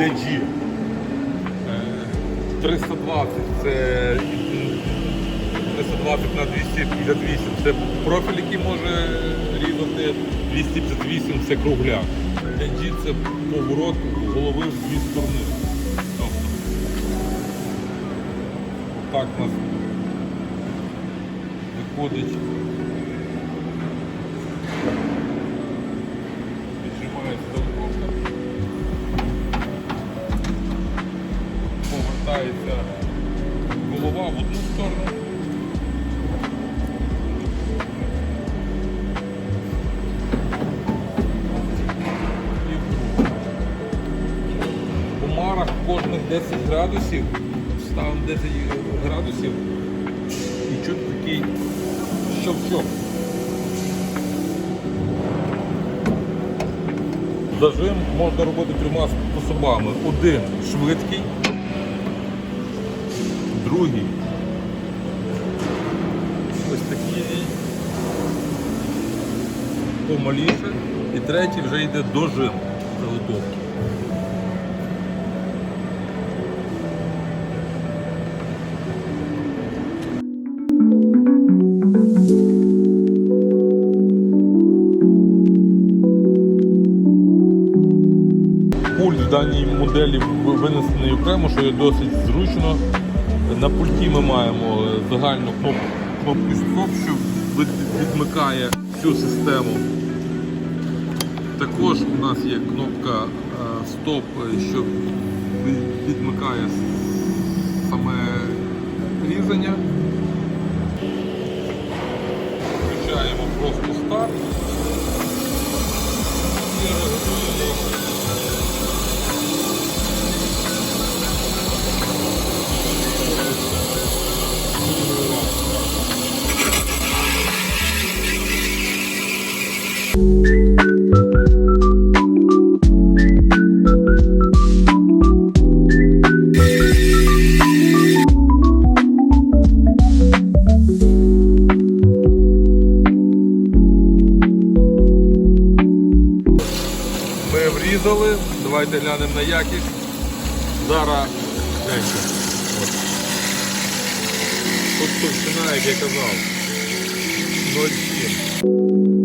G. Е, 320 це 320 на 258 це профіль, який може різати. 258 це кругляк. NG це поворот голови в дві сторони. Тобто, так у нас виходить. Повертається голова в одну сторону. У марах кожних 10 градусів ставимо 10 градусів і чуть такий щелчок. Зажим можна робити трьома способами. Один швидкий, другий ось такий помаліше, і третій вже йде дожим заготовки. Пульт в даній моделі винесений окремо, що є досить зручно. На пульті ми маємо е, загальну кнопку, стоп, що відмикає всю систему. Також у нас є кнопка е, стоп, е, що відмикає саме різання. Ми врізали, давайте глянемо на якість. Зараз. Тут товщина, як я казав, 0,7.